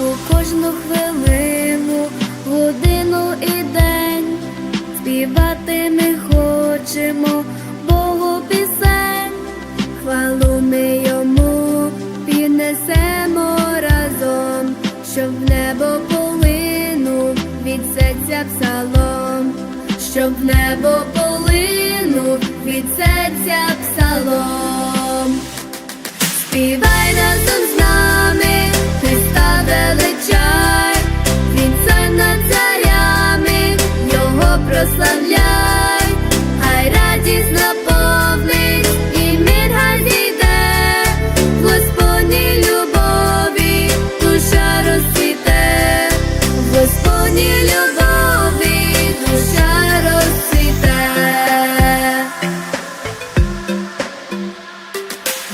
у кожну хвилину, годину і день співати ми хочемо, Богу пісень, хвалу ми йому піднесемо разом, щоб в небо полину від серця псалом, щоб в небо полину від серця псалом. Співай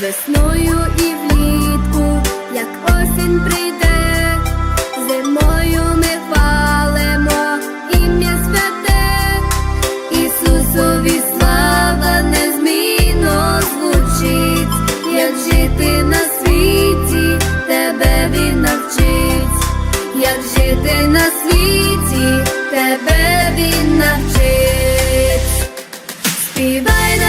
весною і влітку, як осінь прийде, зимою ми палимо ім'я святе, Ісусові слава незмінно звучить, як жити на світі, тебе він навчить, як жити на світі, тебе він навчить. Співай на